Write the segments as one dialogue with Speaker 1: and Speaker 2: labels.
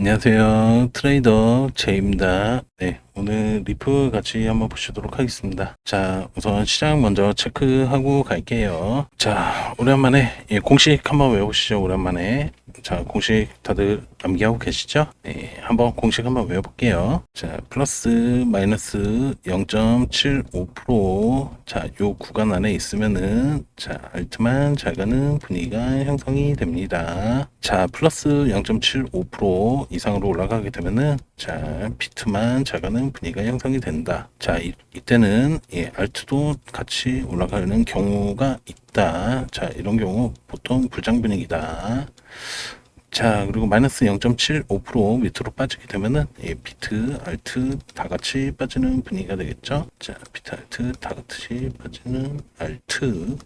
Speaker 1: 안녕하세요. 트레이더 제입니다. 네, 오늘 리플 같이 한번 보시도록 하겠습니다. 자, 우선 시장 먼저 체크하고 갈게요. 자, 오랜만에 예, 공식 한번 외워보시죠. 오랜만에. 자, 공식 다들 암기하고 계시죠? 네, 한번 공식 한번 외워볼게요. 자, 플러스 마이너스 0.75% 자, 요 구간 안에 있으면은 자, 알트만 잘 가는 분위기가 형성이 됩니다. 자, 플러스 0.75% 이상으로 올라가게 되면은 자, 비트만 잘 가는 분위기가 형성이 된다. 자, 이, 이때는 예, 알트도 같이 올라가는 경우가 있다. 자, 이런 경우 보통 불장 분위기다. 자, 그리고 마이너스 0.75% 밑으로 빠지게 되면은 예, 비트, 알트 다 같이 빠지는 분위기가 되겠죠. 자, 비트, 알트 다 같이 빠지는 알트.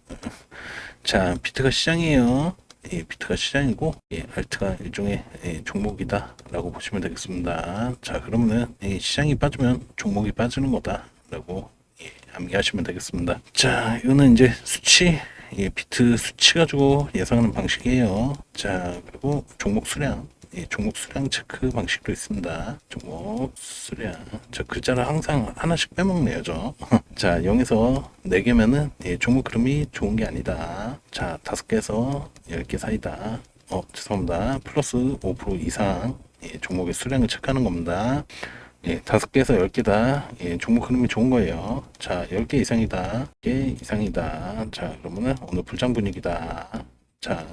Speaker 1: 자, 비트가 시장이에요. 예, 비트가 시장이고 예, 알트가 일종의 예, 종목이다라고 보시면 되겠습니다. 자, 그러면은 예, 시장이 빠지면 종목이 빠지는 거다라고 예, 암기하시면 되겠습니다. 자, 이거는 이제 수치 예, 비트 수치 가지고 예상하는 방식이에요. 자, 그리고 종목 수량 예, 종목 수량 체크 방식도 있습니다. 종목 수량. 저 글자를 항상 하나씩 빼먹네요, 저. 자, 0에서 4개면은 예, 종목 흐름이 좋은 게 아니다. 자, 5개에서 10개 사이다. 어, 죄송합니다. 플러스 5% 이상 예, 종목의 수량을 체크하는 겁니다. 예, 다섯 개에서 열 개다. 예, 종목 흐름이 좋은 거예요. 자, 열개 이상이다. 개 이상이다. 자, 그러면은 오늘 불장 분위기다. 자,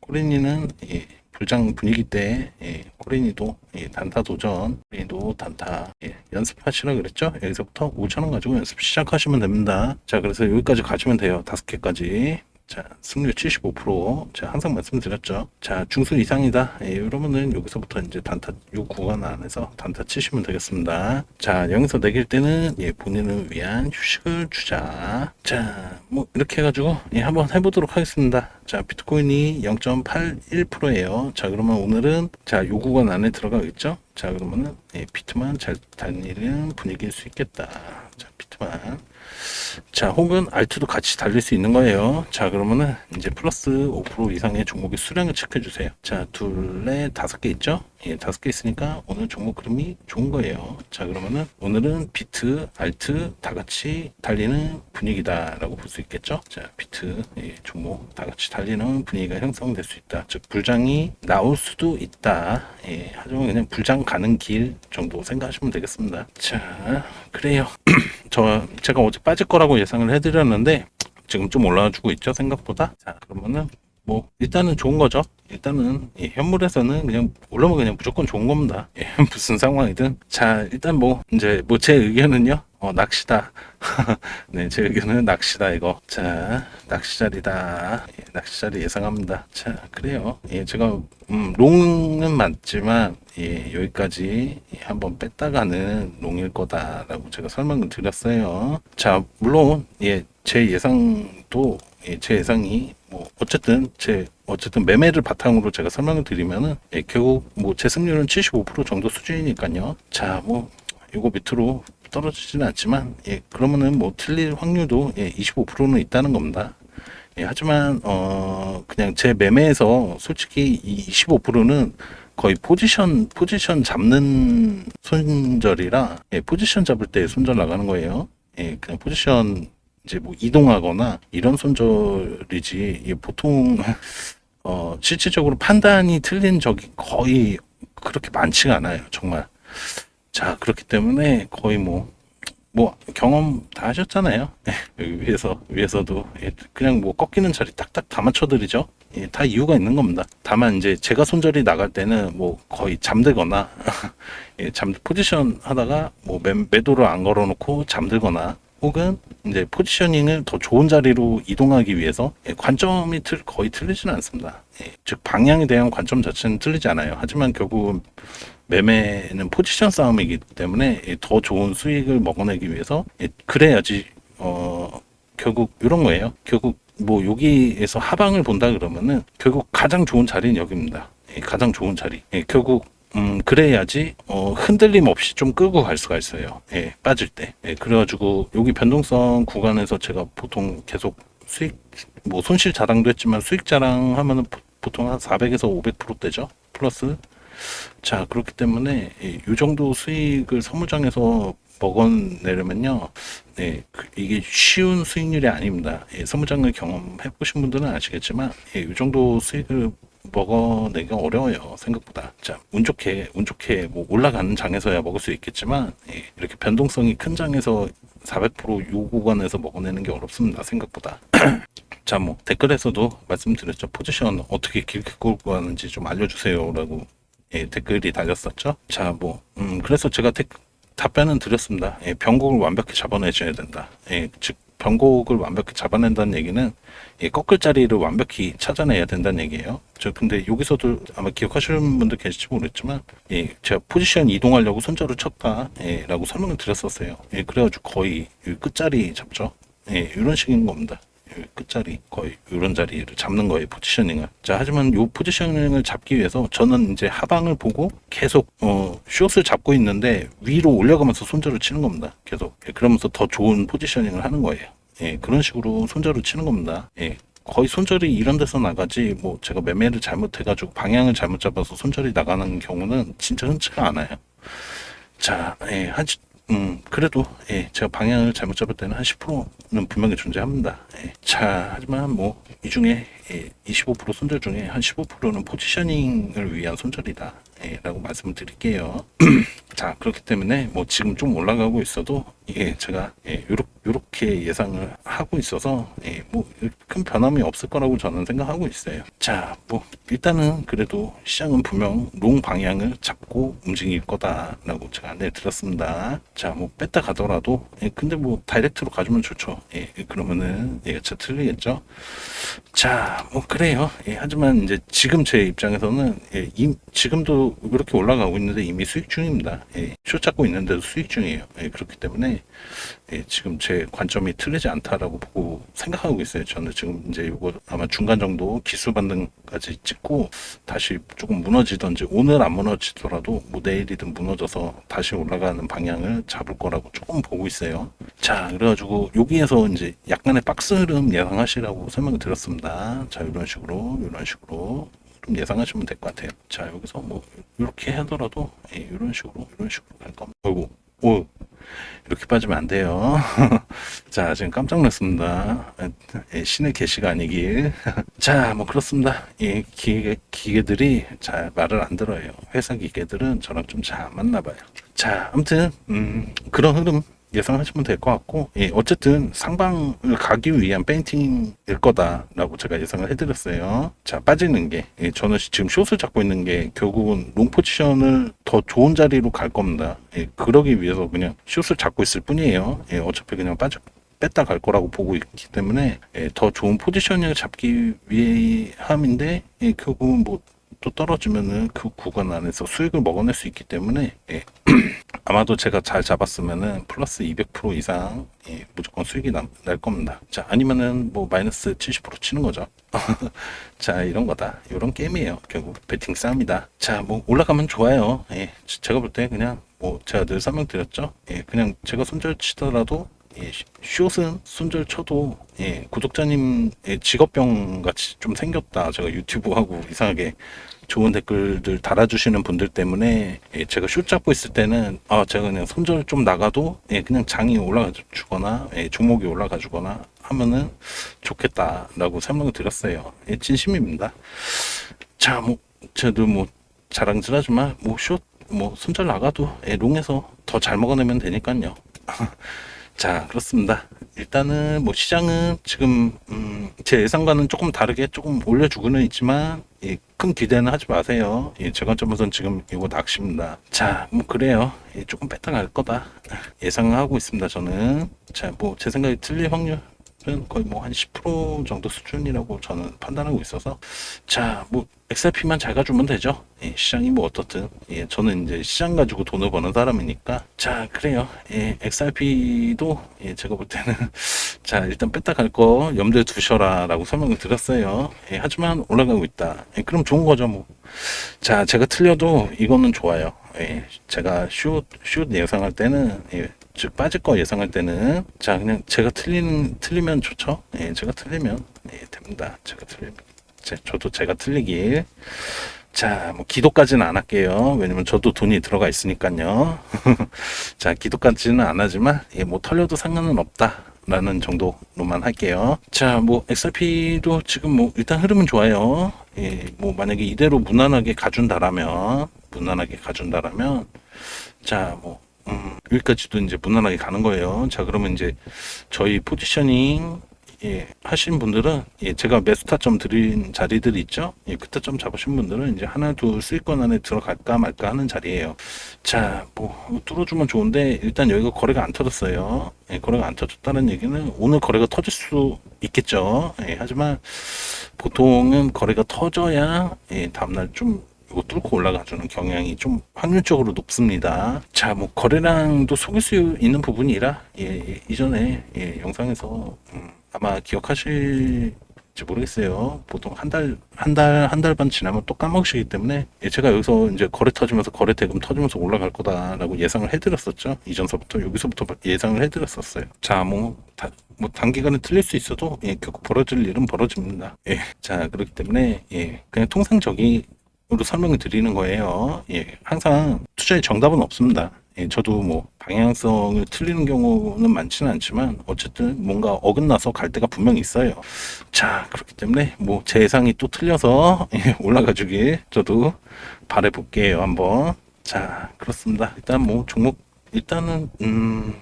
Speaker 1: 코리니는 예, 불장 분위기 때 예, 코리니도 예, 단타 도전, 코리니도 단타 예, 연습하시라 그랬죠? 여기서부터 5천 원 가지고 연습 시작하시면 됩니다. 자, 그래서 여기까지 가시면 돼요. 다섯 개까지. 자, 승률 75%. 제가 항상 말씀드렸죠. 자, 중수 이상이다. 예, 이러면은 여기서부터 이제 단타, 요 구간 안에서 단타 치시면 되겠습니다. 자, 여기서 내길 때는 예, 본인을 위한 휴식을 주자. 자, 뭐, 이렇게 해 가지고, 예, 한번 해 보도록 하겠습니다. 자, 비트코인이 0.81%예요. 자, 그러면 오늘은, 자, 요 구간 안에 들어가겠죠? 자, 그러면은, 예, 비트만 잘 다니는 분위기일 수 있겠다. 자, 비트만. 자, 혹은 알트도 같이 달릴 수 있는 거예요. 자, 그러면은 이제 플러스 5% 이상의 종목의 수량을 체크해 주세요. 자, 둘에 다섯 개 있죠? 예, 다섯 개 있으니까 오늘 종목 흐름이 좋은 거예요. 자, 그러면은 오늘은 비트, 알트 다 같이 달리는 분위기다라고 볼 수 있겠죠? 자, 비트, 예, 종목 다 같이 달리는 분위기가 형성될 수 있다. 즉, 불장이 나올 수도 있다. 예, 하지만 그냥 불장 가는 길 정도 생각하시면 되겠습니다. 자, 그래요. 저 제가 어제 빠질 거라고 예상을 해드렸는데 지금 좀 올라와주고 있죠 생각보다 자 그러면은 뭐 일단은 좋은 거죠. 일단은 예, 현물에서는 그냥 올라오면 그냥 무조건 좋은 겁니다. 예, 무슨 상황이든. 자 일단 뭐 이제 뭐 제 의견은요? 어 낚시다. 네 제 의견은 낚시다 이거. 자 낚시자리다. 예, 낚시자리 예상합니다. 자 그래요. 예 제가 음 롱은 맞지만 예 여기까지 예, 한번 뺐다가는 롱일 거다라고 제가 설명을 드렸어요. 자 물론 예 제 예상도 예, 제 예상이 뭐 어쨌든 제 어쨌든 매매를 바탕으로 제가 설명을 드리면은 예, 결국 뭐 제 승률은 75% 정도 수준이니까요. 자, 뭐 요거 밑으로 떨어지지는 않지만 예, 그러면은 뭐 틀릴 확률도 예, 25%는 있다는 겁니다. 예, 하지만 어 그냥 제 매매에서 솔직히 이 25%는 거의 포지션 포지션 잡는 손절이라 예, 포지션 잡을 때 손절 나가는 거예요. 예, 그냥 포지션 이제 뭐 이동하거나 이런 손절이지 보통 어 실질적으로 판단이 틀린 적이 거의 그렇게 많지가 않아요 정말. 자 그렇기 때문에 거의 뭐뭐 경험 다 하셨잖아요. 예, 여기 위에서 위에서도. 예, 그냥 뭐 꺾이는 자리 딱딱 다 맞춰드리죠. 예, 다 이유가 있는 겁니다. 다만 이제 제가 손절이 나갈 때는 뭐 거의 잠들거나 예, 잠 포지션 하다가 뭐 매, 매도를 안 걸어놓고 잠들거나 혹은 이제 포지셔닝을 더 좋은 자리로 이동하기 위해서 예, 관점이 틀, 거의 틀리지는 않습니다. 예, 즉 방향에 대한 관점 자체는 틀리지 않아요. 하지만 결국 매매는 포지션 싸움이기 때문에 예, 더 좋은 수익을 먹어내기 위해서 예, 그래야지 어 결국 이런 거예요. 결국 뭐 여기에서 하방을 본다 그러면은 결국 가장 좋은 자리는 여기입니다. 예, 가장 좋은 자리. 예, 결국 음, 그래야지, 어, 흔들림 없이 좀 끌고 갈 수가 있어요. 예, 빠질 때. 예, 그래가지고, 여기 변동성 구간에서 제가 보통 계속 수익, 뭐, 손실 자랑도 했지만 수익 자랑 하면은 보- 보통 한 400에서 500%대죠? 플러스. 자, 그렇기 때문에 이 정도 수익을 선물장에서 먹어내려면요, 네, 그- 이게 쉬운 수익률이 아닙니다. 예, 선물장을 경험해 보신 분들은 아시겠지만, 예, 이 정도 수익을 먹어내기가 어려워요, 생각보다. 자, 운 좋게, 운 좋게 뭐 올라가는 장에서야 먹을 수 있겠지만, 예, 이렇게 변동성이 큰 장에서 400%요 구간에서 먹어내는 게 어렵습니다, 생각보다. 자, 뭐 댓글에서도 말씀드렸죠. 포지션 어떻게 길게 끌고 가는지 좀 알려주세요라고 예, 댓글이 달렸었죠. 자, 뭐 음, 그래서 제가 댓- 답변은 드렸습니다. 예, 변곡을 완벽히 잡아내줘야 된다. 예, 즉 변곡을 완벽히 잡아낸다는 얘기는 예, 꺾을 자리를 완벽히 찾아내야 된다는 얘기예요. 저 근데 여기서도 아마 기억하시는 분들 계실지 모르겠지만 예, 제가 포지션 이동하려고 손절을 쳤다 예, 설명을 드렸었어요. 예, 그래가지고 거의 이 끝자리 잡죠. 예, 이런 식인 겁니다. 이 끝자리 거의 이런 자리를 잡는 거예요 포지셔닝을. 자 하지만 이 포지셔닝을 잡기 위해서 저는 이제 하방을 보고 계속 어 숏을 잡고 있는데 위로 올려가면서 손절을 치는 겁니다. 계속. 예, 그러면서 더 좋은 포지셔닝을 하는 거예요. 예 그런 식으로 손절을 치는 겁니다. 예 거의 손절이 이런 데서 나가지 뭐 제가 매매를 잘못해가지고 방향을 잘못 잡아서 손절이 나가는 경우는 진짜 흔치가 않아요. 자, 예, 한, 시- 음, 그래도, 예, 제가 방향을 잘못 잡을 때는 한 10%는 분명히 존재합니다. 예. 자, 하지만 뭐, 이 중에, 예, 25% 손절 중에 한 15%는 포지셔닝을 위한 손절이다. 예, 라고 말씀을 드릴게요. 자, 그렇기 때문에 뭐 지금 좀 올라가고 있어도, 예, 제가, 예, 요렇게, 요렇게 예상을 하고 있어서, 예, 뭐, 큰 변함이 없을 거라고 저는 생각하고 있어요. 자, 뭐, 일단은 그래도 시장은 분명 롱 방향을 잡고 움직일 거다라고 제가 안내 드렸습니다. 자, 뭐, 뺐다 가더라도, 예, 근데 뭐, 다이렉트로 가주면 좋죠. 예, 그러면은, 예, 제 틀리겠죠. 자, 뭐, 그래요. 예, 하지만 이제 지금 제 입장에서는, 예, 이, 지금도 이렇게 올라가고 있는데 이미 수익 중입니다. 예, 숏 잡고 있는데도 수익 중이에요. 예, 그렇기 때문에, 예, 지금 제 관점이 틀리지 않다라고 보고 생각하고 있어요. 저는 지금 이제 이거 아마 중간 정도 기수 반등까지 찍고 다시 조금 무너지던지 오늘 안 무너지더라도 뭐 내일이든 무너져서 다시 올라가는 방향을 잡을 거라고 조금 보고 있어요. 자, 그래가지고 여기에서 이제 약간의 박스 흐름 예상하시라고 설명을 드렸습니다. 자, 이런 식으로, 이런 식으로. 좀 예상하시면 될 것 같아요. 자, 여기서 뭐, 이렇게 하더라도, 예, 이런 식으로, 이런 식으로 갈 겁니다. 어이구, 오, 이렇게 빠지면 안 돼요. 자, 지금 깜짝 놀랐습니다. 예, 신의 계시가 아니길. 자, 뭐 그렇습니다. 이 기계, 기계들이 잘 말을 안 들어요. 회사 기계들은 저랑 좀 잘 안 맞나 봐요. 자, 아무튼, 음, 그런 흐름 예상하시면 될 것 같고, 예, 어쨌든 상방을 가기 위한 페인팅일 거다라고 제가 예상을 해드렸어요. 자, 빠지는 게, 예, 저는 지금 숏을 잡고 있는 게 결국은 롱 포지션을 더 좋은 자리로 갈 겁니다. 예, 그러기 위해서 그냥 숏을 잡고 있을 뿐이에요. 예, 어차피 그냥 빠져, 뺐다 갈 거라고 보고 있기 때문에 예, 더 좋은 포지셔닝을 잡기 위함인데 예, 결국은 뭐 또 떨어지면은 그 구간 안에서 수익을 먹어낼 수 있기 때문에 예, 아마도 제가 잘 잡았으면은 플러스 200% 이상 예, 무조건 수익이 남- 날 겁니다. 자 아니면은 뭐 마이너스 70% 치는 거죠. 자 이런 거다. 이런 게임이에요. 결국 배팅 싸움이다. 자뭐 올라가면 좋아요. 예, 제가 볼 때 그냥 뭐 제가 늘 설명드렸죠. 예, 그냥 제가 손절 치더라도 예, 숏은 손절 쳐도 예, 구독자님의 직업병 같이 좀 생겼다. 제가 유튜브 하고 이상하게 좋은 댓글들 달아주시는 분들 때문에 예, 제가 숏 잡고 있을 때는 아 제가 그냥 손절 좀 나가도 예, 그냥 장이 올라가 주거나 예, 종목이 올라가 주거나 하면은 좋겠다라고 설명을 드렸어요. 예, 진심입니다. 자, 뭐 저도 뭐 자랑질하지만 뭐숏뭐 손절 나가도 예, 롱에서 더 잘 먹어내면 되니까요. 자, 그렇습니다. 일단은 뭐 시장은 지금 음, 제 예상과는 조금 다르게 조금 올려주고는 있지만 예, 큰 기대는 하지 마세요. 예, 제 관점에서는 지금 이거 낚시입니다. 자, 뭐 그래요. 예, 조금 뺐다 갈 거다 예상하고 있습니다. 저는 자, 뭐 제 생각이 틀릴 확률은 거의 뭐 한 10% 정도 수준이라고 저는 판단하고 있어서 자, 뭐 XRP만 잘 가주면 되죠. 예, 시장이 뭐 어떻든 예, 저는 이제 시장 가지고 돈을 버는 사람이니까 자 그래요. 예, XRP도 예, 제가 볼 때는 자 일단 뺐다 갈 거 염두에 두셔라 라고 설명을 드렸어요. 예, 하지만 올라가고 있다. 예, 그럼 좋은 거죠 뭐. 자 제가 틀려도 이거는 좋아요. 예, 제가 슛, 슛 예상할 때는 예, 즉 빠질 거 예상할 때는 자 그냥 제가 틀리는 틀리면 좋죠. 예, 제가 틀리면 예, 됩니다. 제가 틀리면 제, 저도 제가 틀리길 자, 뭐 기도까지는 안 할게요. 왜냐면 저도 돈이 들어가 있으니까요. 자, 기도까지는 안 하지만 예, 뭐 털려도 상관은 없다. 라는 정도로만 할게요. 자, 뭐 XRP도 지금 뭐 일단 흐름은 좋아요. 예, 뭐 만약에 이대로 무난하게 가준다라면 무난하게 가준다라면 자, 뭐 음, 여기까지도 이제 무난하게 가는 거예요. 자, 그러면 이제 저희 포지셔닝 예, 하신 분들은 예, 제가 매수타점 드린 자리들 있죠? 예, 그 타점 잡으신 분들은 이제 하나 둘 수익권 안에 들어갈까 말까 하는 자리예요. 자, 뭐 뚫어주면 좋은데 일단 여기가 거래가 안 터졌어요. 예, 거래가 안 터졌다는 얘기는 오늘 거래가 터질 수 있겠죠. 예, 하지만 보통은 거래가 터져야 예, 다음날 좀 이거 뚫고 올라가주는 경향이 좀 확률적으로 높습니다. 자, 뭐 거래량도 속일 수 있는 부분이라 예, 예, 이전에 예, 영상에서 음, 아마 기억하실지 모르겠어요. 보통 한 달, 한 달, 한 달 반 지나면 또 까먹으시기 때문에 예, 제가 여기서 이제 거래 터지면서 거래 대금 터지면서 올라갈 거다라고 예상을 해드렸었죠. 이전서부터 여기서부터 예상을 해드렸었어요. 자, 뭐, 다, 뭐 단기간에 틀릴 수 있어도 예, 결국 벌어질 일은 벌어집니다. 예, 자 그렇기 때문에 예, 그냥 통상적인 으로 설명을 드리는 거예요. 예, 항상 투자의 정답은 없습니다. 예, 저도 뭐 방향성을 틀리는 경우는 많지는 않지만 어쨌든 뭔가 어긋나서 갈 때가 분명히 있어요. 자, 그렇기 때문에 뭐 제 예상이 또 틀려서 예, 올라가 주길 저도 바래 볼게요. 한번. 자, 그렇습니다. 일단 뭐 종목 일단은 음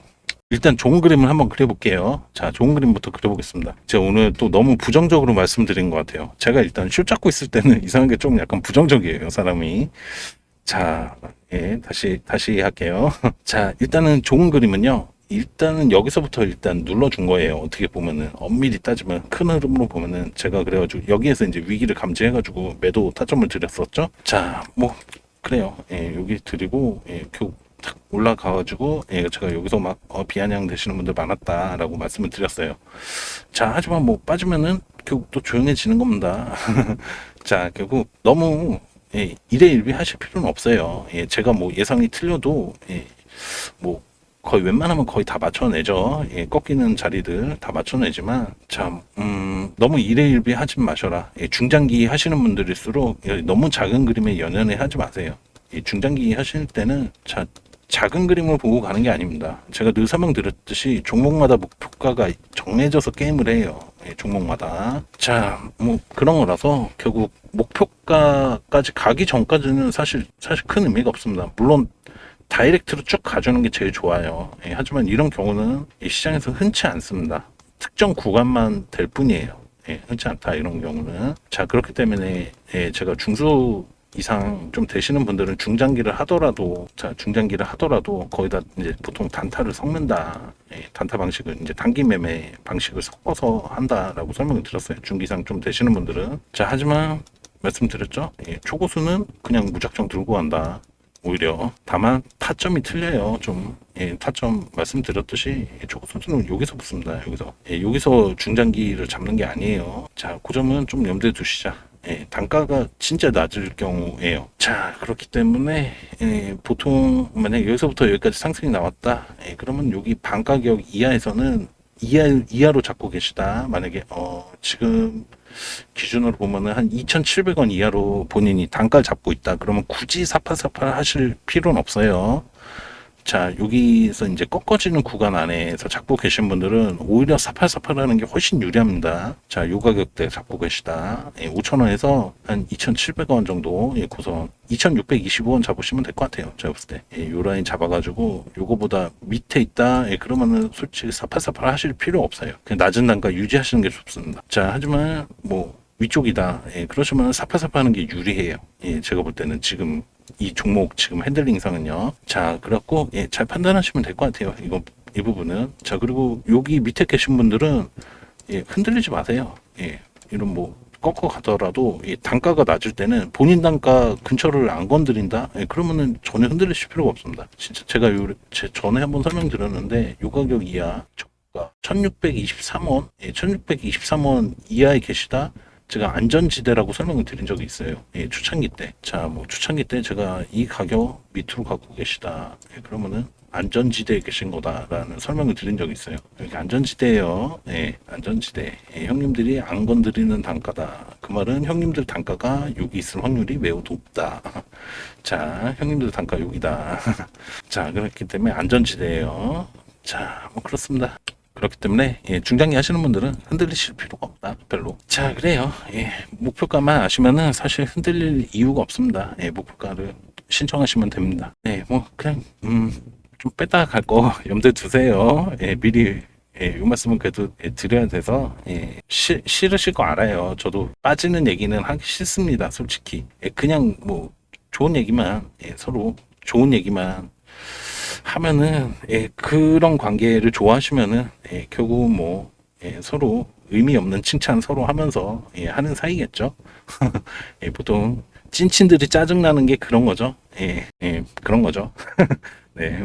Speaker 1: 일단 좋은 그림을 한번 그려볼게요. 자, 좋은 그림부터 그려보겠습니다. 제가 오늘 또 너무 부정적으로 말씀드린 것 같아요. 제가 일단 슛 잡고 있을 때는 이상하게 좀 약간 부정적이에요, 사람이. 자, 예, 다시, 다시 할게요. 자, 일단은 좋은 그림은요. 일단은 여기서부터 일단 눌러준 거예요. 어떻게 보면은 엄밀히 따지면 큰 흐름으로 보면은 제가 그래가지고 여기에서 이제 위기를 감지해가지고 매도 타점을 드렸었죠. 자, 뭐 그래요. 예, 여기 드리고 예, 결국 탁 올라가가지고 예, 제가 여기서 막 어, 비아냥 되시는 분들 많았다라고 말씀을 드렸어요. 자, 하지만 뭐 빠지면은 결국 또 조용해지는 겁니다. 자, 결국 너무 예, 일회일비 하실 필요는 없어요. 예, 제가 뭐 예상이 틀려도 예, 뭐 거의 웬만하면 거의 다 맞춰내죠. 예, 꺾이는 자리들 다 맞춰내지만 참 음, 너무 일회일비 하지 마셔라. 예, 중장기 하시는 분들일수록 예, 너무 작은 그림에 연연해 하지 마세요. 이 중장기 하실 때는 자, 작은 그림을 보고 가는 게 아닙니다. 제가 늘 설명드렸듯이 종목마다 목표가가 정해져서 게임을 해요. 예, 종목마다. 자, 뭐 그런 거라서 결국 목표가까지 가기 전까지는 사실 사실 큰 의미가 없습니다. 물론 다이렉트로 쭉 가주는 게 제일 좋아요. 예, 하지만 이런 경우는 이 시장에서 흔치 않습니다. 특정 구간만 될 뿐이에요. 예, 흔치 않다 이런 경우는. 자 그렇기 때문에 예, 제가 중수 이상 좀 되시는 분들은 중장기를 하더라도 자 중장기를 하더라도 거의 다 이제 보통 단타를 섞는다. 예, 단타 방식을 이제 단기 매매 방식을 섞어서 한다라고 설명을 드렸어요. 중기상 좀 되시는 분들은. 자 하지만 말씀드렸죠? 예, 초고수는 그냥 무작정 들고 간다. 오히려. 다만 타점이 틀려요 좀. 예, 타점 말씀드렸듯이 예, 초고수는 여기서 붙습니다 여기서. 예, 여기서 중장기를 잡는 게 아니에요. 자그 점은 좀 염두에 두시자 예, 단가가 진짜 낮을 경우에요. 자, 그렇기 때문에 예, 보통 만약 여기서부터 여기까지 상승이 나왔다. 예, 그러면 여기 반 가 격 이하에서는 이하 이하로 잡고 계시다. 만약에 어, 지금 기준으로 보면은 한 2,700원 이하로 본인이 단가를 잡고 있다. 그러면 굳이 사파사파 하실 필요는 없어요. 자, 여기서 이제 꺾어지는 구간 안에서 잡고 계신 분들은 오히려 사팔사팔하는 게 훨씬 유리합니다. 자, 요 가격대 잡고 계시다. 예, 5,000원에서 한 2,700원 정도, 예, 고선 2,625원 잡으시면 될 것 같아요. 제가 봤을 때. 예, 요 라인 잡아가지고 요거보다 밑에 있다. 예, 그러면은 솔직히 사팔사팔 하실 필요 없어요. 그냥 낮은 단가 유지하시는 게 좋습니다. 자, 하지만 뭐 위쪽이다. 예, 그러시면 사파사파 하는 게 유리해요. 예, 제가 볼 때는 지금 이 종목 지금 핸들링상은요. 자, 그래갖고 예, 잘 판단하시면 될 것 같아요. 이거 이 부분은. 자, 그리고 여기 밑에 계신 분들은 예, 흔들리지 마세요. 예, 이런 뭐 꺾어 가더라도 이 단가가 낮을 때는 본인 단가 근처를 안 건드린다. 예, 그러면은 전혀 흔들리실 필요가 없습니다. 진짜 제가 요, 제 전에 한번 설명드렸는데 요 가격 이하 저가 1623원, 예, 1623원 이하에 계시다. 제가 안전지대라고 설명을 드린 적이 있어요. 예, 초창기 때. 자, 뭐 초창기 때 제가 이 가격 밑으로 갖고 계시다. 예, 그러면은 안전지대에 계신 거다라는 설명을 드린 적이 있어요. 여기 안전지대예요. 예, 안전지대. 예, 형님들이 안 건드리는 단가다. 그 말은 형님들 단가가 여기 있을 확률이 매우 높다. 자, 형님들 단가 여기다. 자, 그렇기 때문에 안전지대예요. 자, 뭐 그렇습니다. 그렇기 때문에 예, 중장기 하시는 분들은 흔들리실 필요가 없다. 별로. 자 그래요. 예, 목표가만 아시면은 사실 흔들릴 이유가 없습니다. 예, 목표가를 신청하시면 됩니다. 네뭐 그냥 음, 좀 뺐다가 갈거 염두에 두세요. 예, 미리 예, 이 말씀은 그래도 예, 드려야 돼서 예, 시, 싫으실 거 알아요. 저도 빠지는 얘기는 하기 싫습니다 솔직히. 예, 그냥 뭐 좋은 얘기만 예, 서로 좋은 얘기만 하면은 예, 그런 관계를 좋아하시면은 예, 결국 뭐 예, 서로 의미 없는 칭찬 서로 하면서 예, 하는 사이겠죠. 예, 보통 찐친들이 짜증 나는 게 그런 거죠. 예, 예, 그런 거죠. 네.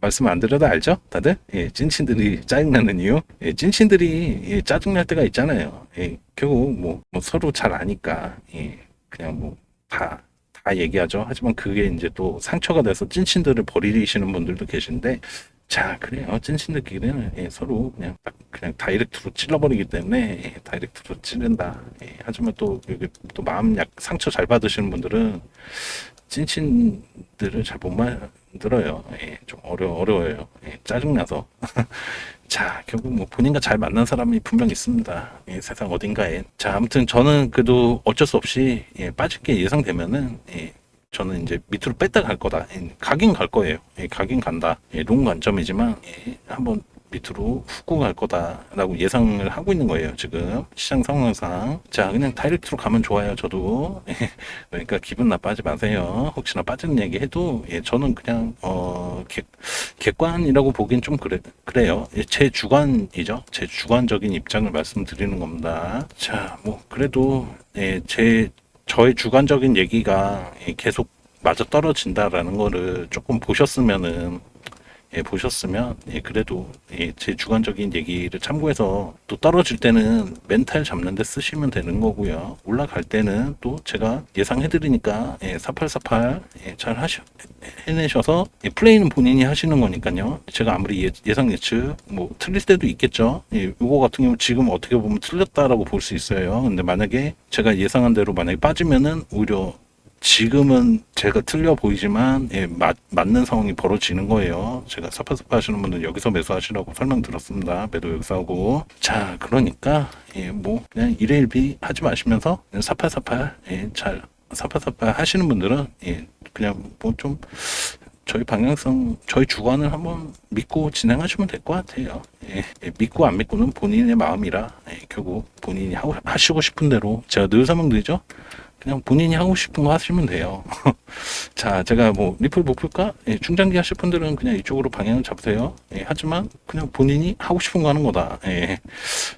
Speaker 1: 말씀 안 드려도 알죠? 다들? 예, 찐친들이 짜증나는 이유? 예, 찐친들이 예, 짜증날 때가 있잖아요. 예, 결국 뭐, 뭐 서로 잘 아니까, 예, 그냥 뭐, 다, 다 얘기하죠. 하지만 그게 이제 또 상처가 돼서 찐친들을 버리시는 분들도 계신데, 자, 그래요. 찐친들끼리는 예, 서로 그냥 딱 그냥 다이렉트로 찔러버리기 때문에 예, 다이렉트로 찌른다. 예, 하지만 또 여기 또 마음 약 상처 잘 받으시는 분들은 찐친들을 잘 못 만들어요. 예, 좀 어려 어려워요. 예, 짜증나서. 자, 결국 뭐 본인과 잘 맞는 사람이 분명 있습니다. 예, 세상 어딘가에. 자, 아무튼 저는 그래도 어쩔 수 없이 예, 빠질 게 예상되면은 예, 저는 이제 밑으로 뺐다 갈 거다. 예, 가긴 갈 거예요. 예, 가긴 간다. 예, 롱 관점이지만 예, 한번 밑으로 후고 갈 거다라고 예상을 하고 있는 거예요. 지금 시장 상황상. 자, 그냥 다이렉트로 가면 좋아요. 저도. 예, 그러니까 기분 나빠하지 마세요. 혹시나 빠지는 얘기 해도 예, 저는 그냥 어 객, 객관이라고 보기엔 좀 그래 그래요. 예, 제 주관이죠. 제 주관적인 입장을 말씀드리는 겁니다. 자, 뭐 그래도 예, 제 저의 주관적인 얘기가 예, 계속 맞아 떨어진다라는 거를 조금 보셨으면은 예, 보셨으면 예, 그래도 예, 제 주관적인 얘기를 참고해서 또 떨어질 때는 멘탈 잡는 데 쓰시면 되는 거고요. 올라갈 때는 또 제가 예상해드리니까 예, 4848 예, 잘 하셔 해내셔서 예, 플레이는 본인이 하시는 거니까요. 제가 아무리 예, 예상 예측 뭐 틀릴 때도 있겠죠. 예, 이거 같은 경우 지금 어떻게 보면 틀렸다라고 볼 수 있어요. 근데 만약에 제가 예상한 대로 만약에 빠지면은 오히려 지금은 제가 틀려 보이지만 예, 맞, 맞는 상황이 벌어지는 거예요. 제가 사파사파 하시는 분들 여기서 매수하시라고 설명드렸습니다. 매도 여기서 하고 자 그러니까 예, 뭐 그냥 일회일비 하지 마시면서 사파사파 예, 잘 사파사파 하시는 분들은 예, 그냥 뭐 좀 저희 방향성, 저희 주관을 한번 믿고 진행하시면 될 것 같아요. 예, 예, 믿고 안 믿고는 본인의 마음이라 예, 결국 본인이 하고, 하시고 싶은 대로 제가 늘 설명드리죠. 그냥 본인이 하고 싶은 거 하시면 돼요. 자, 제가 뭐 리플 못 풀까? 예, 중장기 하실 분들은 그냥 이쪽으로 방향을 잡으세요. 예, 하지만 그냥 본인이 하고 싶은 거 하는 거다. 예.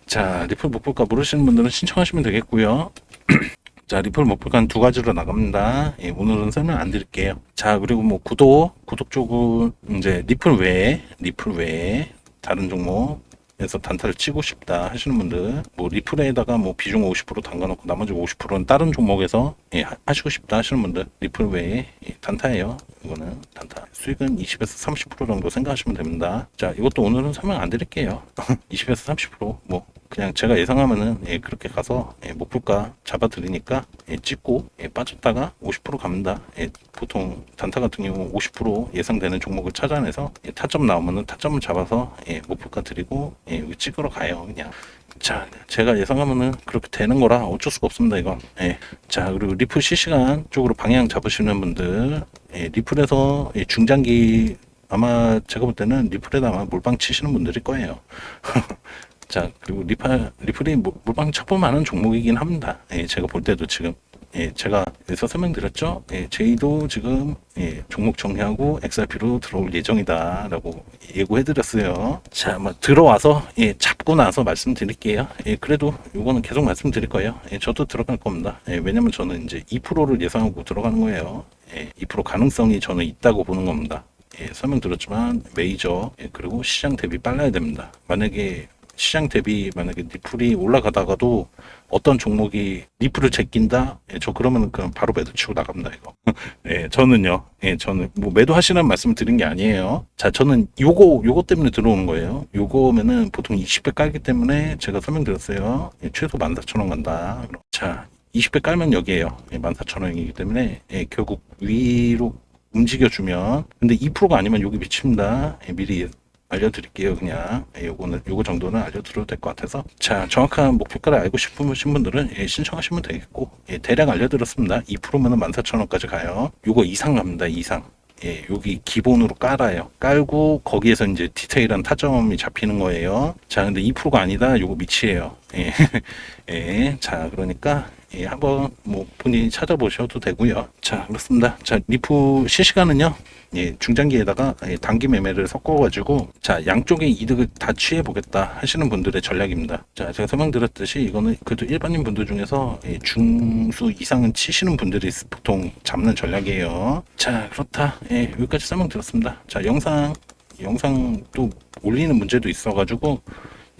Speaker 1: 자, 리플 못 풀까 모르시는 분들은 신청하시면 되겠고요. 자, 리플 목표가 두 가지로 나갑니다. 예, 오늘은 설명 안 드릴게요. 자, 그리고 뭐 구독, 구독 쪽은 이제 리플 외에, 리플 외에 다른 종목 에서 단타를 치고 싶다 하시는 분들, 뭐 리플에다가 뭐 비중 50% 담가놓고 나머지 50%는 다른 종목에서 예, 하- 하시고 싶다 하시는 분들, 리플 외에 예, 단타예요. 이거는 단타. 수익은 20에서 30% 정도 생각하시면 됩니다. 자, 이것도 오늘은 설명 안 드릴게요. 20에서 30%뭐 그냥 제가 예상하면은 예, 그렇게 가서 예, 목표가 잡아 드리니까 예, 찍고 예, 빠졌다가 50% 갑니다. 예, 보통 단타 같은 경우 50% 예상되는 종목을 찾아내서 예, 타점 나오면은 타점을 잡아서 예, 목표가 드리고 예, 찍으러 가요 그냥. 자, 제가 예상하면은 그렇게 되는 거라 어쩔 수가 없습니다, 이건. 예. 자, 그리고 리플 실시간 쪽으로 방향 잡으시는 분들, 예, 리플에서 예, 중장기 아마 제가 볼 때는 리플에다 아마 몰빵 치시는 분들일 거예요. 자, 그리고 리파, 리플이 물- 물방 쳐볼 만한 종목이긴 합니다. 예, 제가 볼 때도 지금. 예, 제가 여기서 설명드렸죠. 예, 제이도 지금 예, 종목 정리하고 XRP로 들어올 예정이다라고 예고해드렸어요. 자, 뭐 들어와서 예, 잡고 나서 말씀드릴게요. 예, 그래도 이거는 계속 말씀드릴 거예요. 예, 저도 들어갈 겁니다. 예, 왜냐면 저는 이제 2%를 예상하고 들어가는 거예요. 예, 2% 가능성이 저는 있다고 보는 겁니다. 예, 설명드렸지만 메이저 예, 그리고 시장 대비 빨라야 됩니다. 만약에 시장 대비 만약에 리플이 올라가다가도 어떤 종목이 리플을 제낀다? 예, 저 그러면은 그냥 바로 매도 치고 나갑니다, 이거. 예, 저는요. 예, 저는 뭐 매도하시라는 말씀을 드린 게 아니에요. 자, 저는 요거, 요거 때문에 들어오는 거예요. 요거면은 보통 20배 깔기 때문에 제가 설명드렸어요. 예, 최소 14,000원 간다. 자, 20배 깔면 여기에요. 예, 14,000원이기 때문에 예, 결국 위로 움직여주면 근데 2%가 아니면 여기 미칩니다. 예, 미리 알려드릴게요. 그냥 예, 요거는 요거 정도는 알려드려도 될 것 같아서 자 정확한 목표가를 알고 싶으신 분들은 예, 신청하시면 되겠고 예, 대략 알려드렸습니다. 2%면은 14,000원까지 가요. 요거 이상 갑니다. 이상. 예, 여기 기본으로 깔아요. 깔고 거기에서 이제 디테일한 타점이 잡히는 거예요. 자, 근데 2%가 아니다. 요거 미치예요. 예, 예, 자, 그러니까 예, 한번 뭐 본인이 찾아보셔도 되고요. 자, 그렇습니다. 자, 리프 실시간은요. 예, 중장기에다가 예, 단기 매매를 섞어가지고 자 양쪽의 이득을 다 취해보겠다 하시는 분들의 전략입니다. 자 제가 설명드렸듯이 이거는 그래도 일반인 분들 중에서 예, 중수 이상은 치시는 분들이 보통 잡는 전략이에요. 자 그렇다. 예, 여기까지 설명드렸습니다. 자 영상 영상 또 올리는 문제도 있어가지고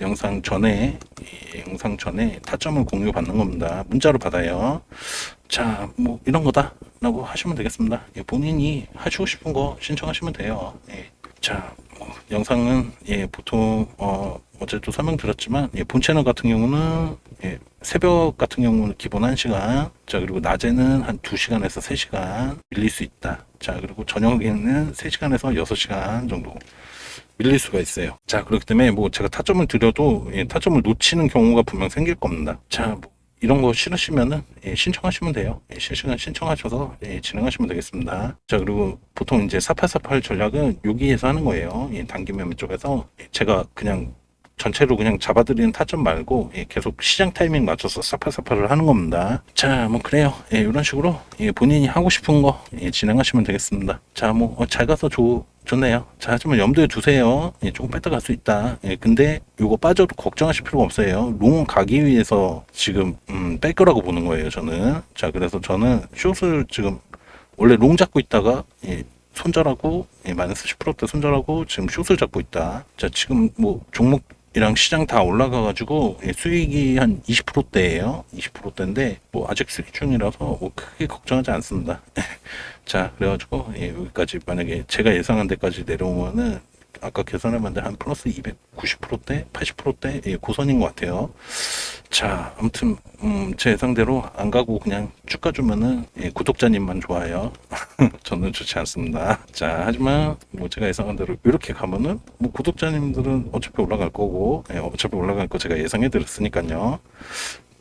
Speaker 1: 영상 전에 예, 영상 전에 타점을 공유 받는 겁니다. 문자로 받아요. 자, 뭐 이런 거다라고 하시면 되겠습니다. 예, 본인이 하시고 싶은 거 신청하시면 돼요. 예. 자, 뭐, 영상은 예, 보통 어, 어제도 설명드렸지만 예, 본 채널 같은 경우는 예, 새벽 같은 경우는 기본 1시간 자 그리고 낮에는 한 2시간에서 3시간 밀릴 수 있다 자 그리고 저녁에는 3시간에서 6시간 정도 밀릴 수가 있어요 자 그렇기 때문에 뭐 제가 타점을 드려도 예, 타점을 놓치는 경우가 분명 생길 겁니다 자 뭐, 이런 거 싫으시면은 예, 신청하시면 돼요. 예, 실시간 신청하셔서 예, 진행하시면 되겠습니다. 자 그리고 보통 이제 4848 전략은 여기에서 하는 거예요. 예, 매매 쪽에서 예, 제가 그냥 전체로 그냥 잡아드리는 타점 말고 예, 계속 시장 타이밍 맞춰서 4848을 하는 겁니다. 자, 뭐 그래요. 예, 이런 식으로 예, 본인이 하고 싶은 거 예, 진행하시면 되겠습니다. 자, 뭐 잘 가서 좋 좋네요. 자, 하지만 염두에 두세요. 예, 조금 뺐다 갈 수 있다. 예, 근데 요거 빠져도 걱정하실 필요가 없어요. 롱 가기 위해서 지금 음, 뺄 거라고 보는 거예요. 저는. 자, 그래서 저는 숏을 지금 원래 롱 잡고 있다가 예, 손절하고 예, 마이너스 10%대 손절하고 지금 숏을 잡고 있다. 자, 지금 뭐 종목 이랑 시장 다 올라가가지고 예, 수익이 한 20%대예요. 20%대인데 뭐 아직 수익 중이라서 뭐 크게 걱정하지 않습니다. 자, 그래가지고 예, 여기까지 만약에 제가 예상한 데까지 내려오면은 아까 계산해봤는데 한 플러스 290%대, 80%대 예, 고선인 것 같아요. 자, 아무튼 음, 제 예상대로 안 가고 그냥 쭉 가주면은 예, 구독자님만 좋아요. 저는 좋지 않습니다. 자, 하지만 뭐 제가 예상한 대로 이렇게 가면은 뭐 구독자님들은 어차피 올라갈 거고 예, 어차피 올라갈 거 제가 예상해 드렸으니까요.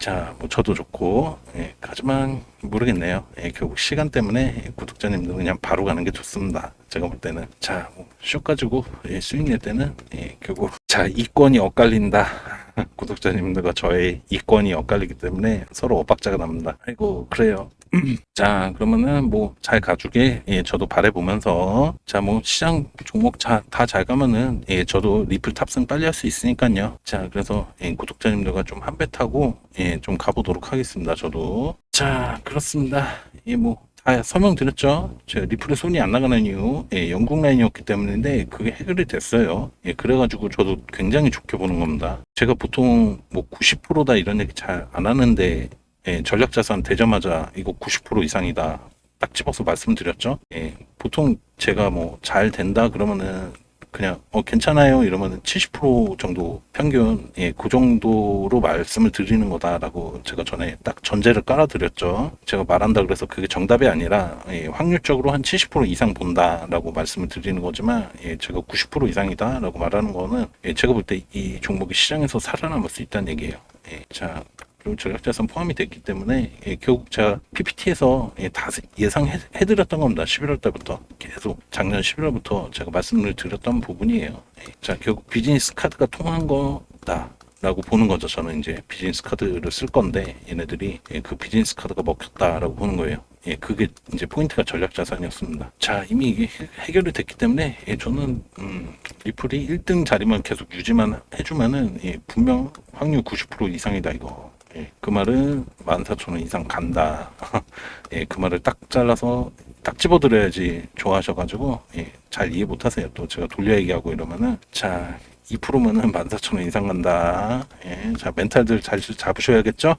Speaker 1: 자, 뭐 저도 좋고, 예, 하지만 모르겠네요. 예, 결국 시간 때문에 예, 구독자님들은 그냥 바로 가는 게 좋습니다. 제가 볼 때는. 자, 뭐, 쇼 가지고 예, 수익 낼 때는 예, 결국 자 이권이 엇갈린다. 구독자님들과 저의 이권이 엇갈리기 때문에 서로 엇박자가 납니다. 아이고 그래요. 자 그러면은 뭐 잘 가주게 예, 저도 바래보면서 자 뭐 시장 종목 다 잘 가면은 예, 저도 리플 탑승 빨리 할 수 있으니까요. 자 그래서 예, 구독자님들과 좀 한 배 타고 예, 좀 가보도록 하겠습니다. 저도 자 그렇습니다. 예 뭐 다 설명드렸죠. 제가 리플에 손이 안 나가는 이유, 예, 영국 라인이었기 때문인데 그게 해결이 됐어요. 예, 그래가지고 저도 굉장히 좋게 보는 겁니다. 제가 보통 뭐 90%다 이런 얘기 잘 안 하는데 예, 전략 자산 되자마자 이거 90% 이상이다. 딱 집어서 말씀드렸죠. 예, 보통 제가 뭐 잘 된다 그러면은 그냥 어 괜찮아요 이러면은 70% 정도 평균 예, 그 정도로 말씀을 드리는 거다라고 제가 전에 딱 전제를 깔아드렸죠. 제가 말한다 그래서 그게 정답이 아니라 예, 확률적으로 한 70% 이상 본다라고 말씀을 드리는 거지만 예, 제가 90% 이상이다라고 말하는 거는 예, 제가 볼 때 이 종목이 시장에서 살아남을 수 있다는 얘기예요. 예, 자 그리고 전략자산 포함이 됐기 때문에 예, 결국 제가 PPT에서 예, 다 예상해드렸던 겁니다. 11월 달부터 계속 작년 11월부터 제가 말씀을 드렸던 부분이에요. 예, 자 결국 비즈니스 카드가 통한 거다. 라고 보는 거죠. 저는 이제 비즈니스 카드를 쓸 건데 얘네들이 예, 그 비즈니스 카드가 먹혔다라고 보는 거예요. 예, 그게 이제 포인트가 전략 자산이었습니다. 자, 이미 이게 해- 해결이 됐기 때문에 예, 저는 음, 리플이 1등 자리만 계속 유지만 해주면은 예, 분명 확률 90% 이상이다 이거. 예, 그 말은 14,000원 이상 간다. 예, 그 말을 딱 잘라서 딱 집어드려야지 좋아하셔가지고 예, 잘 이해 못하세요. 또 제가 돌려 얘기하고 이러면은 자 2%면은 14,000원 이상 간다. 예, 자, 멘탈들 잘 잡으셔야겠죠?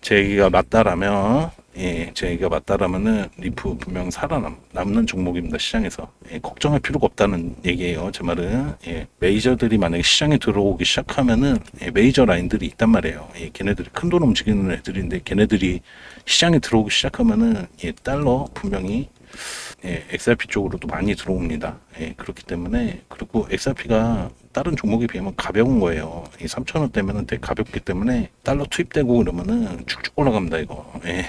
Speaker 1: 제 얘기가 맞다라면, 예, 제 얘기가 맞다라면은 리프 분명 살아남는 종목입니다. 시장에서. 예, 걱정할 필요가 없다는 얘기예요. 제 말은. 예, 메이저들이 만약에 시장에 들어오기 시작하면은 예, 메이저 라인들이 있단 말이에요. 예, 걔네들이 큰 돈 움직이는 애들인데 걔네들이 시장에 들어오기 시작하면은 예, 달러 분명히 예, XRP 쪽으로도 많이 들어옵니다. 예, 그렇기 때문에 그리고 XRP가 다른 종목에 비하면 가벼운 거예요. 이 3,000원 대면은 되게 가볍기 때문에 달러 투입되고 그러면은 쭉쭉 올라갑니다, 이거. 예.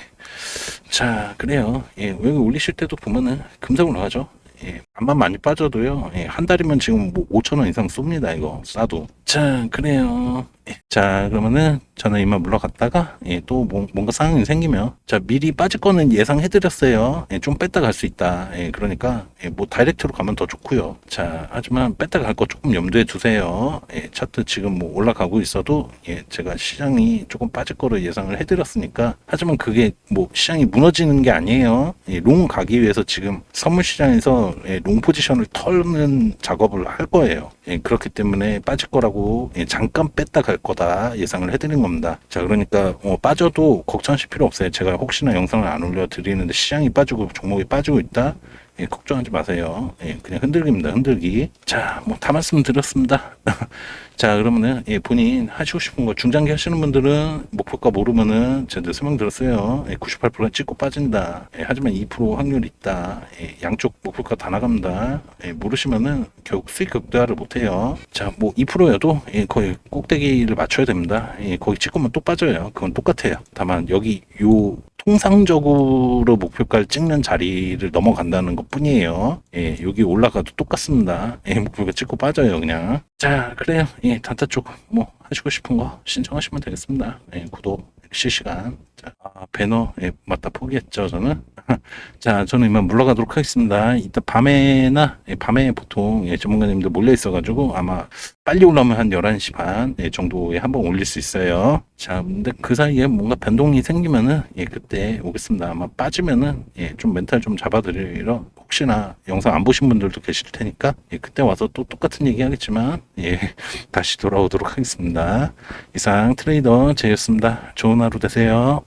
Speaker 1: 자, 그래요. 예, 여기 올리실 때도 보면은 금세 올라가죠. 예, 반만 많이 빠져도요. 예, 한 달이면 지금 뭐 5천 원 이상 쏩니다. 이거 싸도. 자, 그래요. 예, 자, 그러면은 저는 이만 물러갔다가 예, 또 뭐, 뭔가 상황이 생기면 자 미리 빠질 거는 예상해드렸어요. 예, 좀 뺐다 갈 수 있다. 예, 그러니까 예, 뭐 다이렉트로 가면 더 좋고요. 자, 하지만 뺐다 갈 거 조금 염두에 두세요. 예, 차트 지금 뭐 올라가고 있어도 예, 제가 시장이 조금 빠질 거로 예상을 해드렸으니까 하지만 그게 뭐 시장이 무너지는 게 아니에요. 예, 롱 가기 위해서 지금 선물 시장에서 예, 롱 포지션을 털는 작업을 할 거예요. 예, 그렇기 때문에 빠질 거라고 예, 잠깐 뺐다 갈 거다 예상을 해드린 겁니다. 자, 그러니까 어, 빠져도 걱정하실 필요 없어요. 제가 혹시나 영상을 안 올려 드리는데 시장이 빠지고 종목이 빠지고 있다. 예, 걱정하지 마세요. 예, 그냥 흔들기입니다. 흔들기. 자, 뭐 다 말씀드렸습니다. 자, 그러면은 예, 본인 하시고 싶은 거 중장기 하시는 분들은 목표가 모르면은 제가 설명드렸어요. 예, 98% 찍고 빠진다. 예, 하지만 2% 확률 있다. 예, 양쪽 목표가 다 나갑니다. 예, 모르시면은 결국 수익 극대화를 못 해요. 자, 뭐 2%여도 예, 거의 꼭대기를 맞춰야 됩니다. 예, 거기 찍으면 또 빠져요. 그건 똑같아요. 다만 여기 요 통상적으로 목표가를 찍는 자리를 넘어간다는 것 뿐이에요. 예, 여기 올라가도 똑같습니다. 예, 목표가 찍고 빠져요, 그냥. 자, 그래요. 예, 단타 쪽 뭐 하시고 싶은 거 신청하시면 되겠습니다. 예, 구독 실시간. 자, 아, 배너, 예, 맞다, 포기했죠, 저는. 자, 저는 이만 물러가도록 하겠습니다. 이따 밤에나, 예, 밤에 보통, 예, 전문가님들 몰려 있어 가지고 아마 빨리 올라오면 한 11시 반 예, 정도에 한번 올릴 수 있어요. 자, 근데 그 사이에 뭔가 변동이 생기면은, 예, 그때 오겠습니다. 아마 빠지면은, 예, 좀 멘탈 좀 잡아드리러, 혹시나 영상 안 보신 분들도 계실 테니까, 예, 그때 와서 또 똑같은 얘기 하겠지만, 예, 다시 돌아오도록 하겠습니다. 이상 트레이더 제이였습니다. 좋은 하루 되세요.